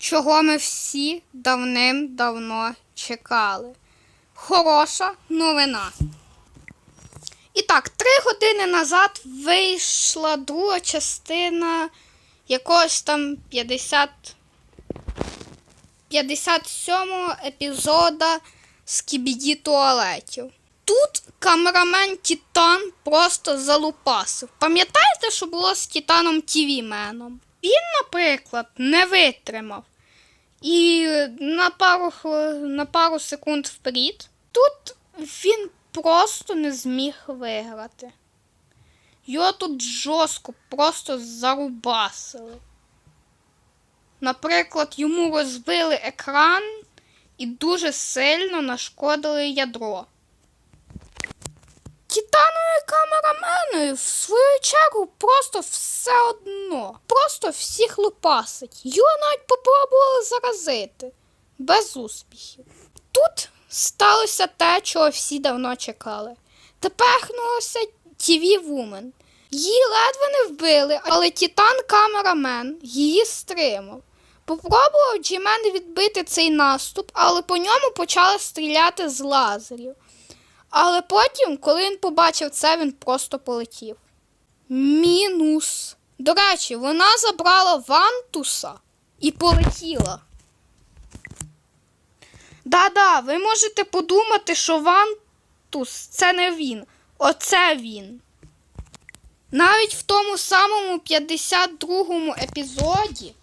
чого ми всі давним-давно чекали. Хороша новина. І так, три години назад вийшла друга частина якогось там 50 57-го епізода Скібіді туалетів. Тут камерамен Титан просто залупасив. Пам'ятаєте, що було з Титаном ТВ Меном? Він, наприклад, не витримав. І на пару, на пару секунд вперед. Тут він просто не зміг виграти. Його тут жорстко просто зарубасили. Наприклад, йому розбили екран і дуже сильно нашкодили ядро. Титанові камерамени, в свою чергу, просто все одно. Просто всіх лупасить. Його навіть попробували заразити. Без успіхів. Тут сталося те, чого всі давно чекали. Тепехнулося TV Woman. Її ледве не вбили, але Титан камерамен її стримав. Попробував Джімен відбити цей наступ, але по ньому почали стріляти з лазерів. Але потім, коли він побачив це, він просто полетів. Мінус. До речі, вона забрала Вантуса і полетіла. Да-да, ви можете подумати, що Вантус це не він. Оце він. Навіть в тому самому 52-му епізоді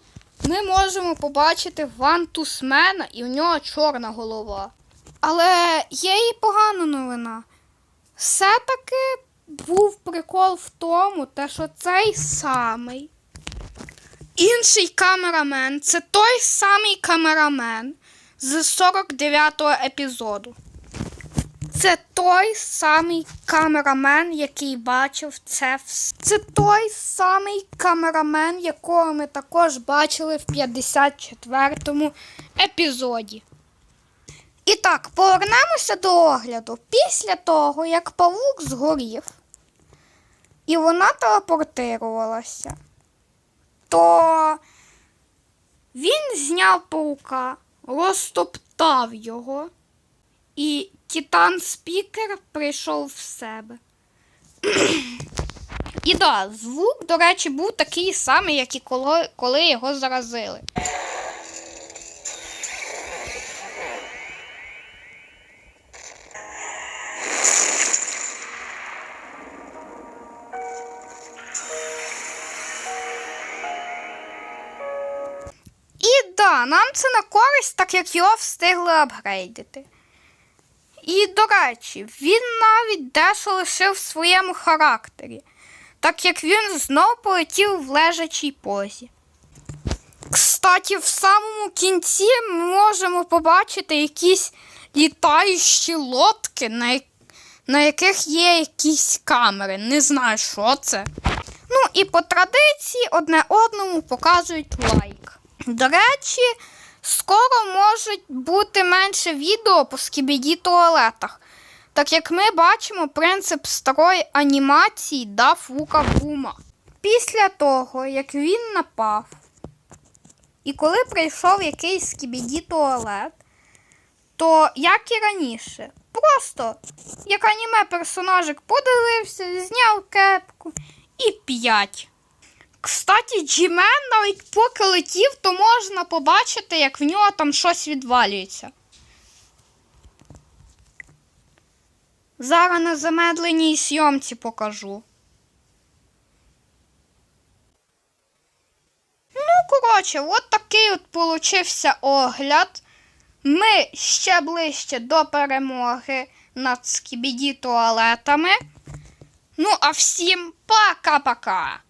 ми можемо побачити Вантусмена і в нього чорна голова. Але є і погана новина. Все-таки був прикол в тому, те, що цей самий інший камерамен це той самий камерамен з 49-го епізоду. Це той самий камерамен, який бачив це все. Це той самий камерамен, якого ми також бачили в 54-му епізоді. І так, повернемося до огляду. Після того, як павук згорів, і вона телепортирувалася, то він зняв паука, розтоптав його, і Титан Спікер прийшов в себе. І да, звук, до речі, був такий самий, як і коли, коли його заразили. Да, нам це на користь, так як його встигли апгрейдити. І, до речі, він навіть дещо лишив в своєму характері, так як він знов полетів в лежачій позі. Кстаті, в самому кінці ми можемо побачити якісь літаючі лодки, на, на яких є якісь камери. Не знаю, що це. Ну і по традиції одне одному показують лайк. До речі, скоро можуть бути менше відео по скібіді туалетах, так як ми бачимо принцип старої анімації дав Вука Бума. Після того, як він напав, і коли прийшов якийсь скібіді туалет, то як і раніше, просто як аніме персонажик подивився, зняв кепку і п'ять. Кстаті, Джімен навіть поки летів, то можна побачити, як в нього там щось відвалюється. Зараз на замедленій сйомці покажу. Ну, коротше, от такий от получився огляд. Ми ще ближче до перемоги над скібіді туалетами. Ну, а всім пока-пока!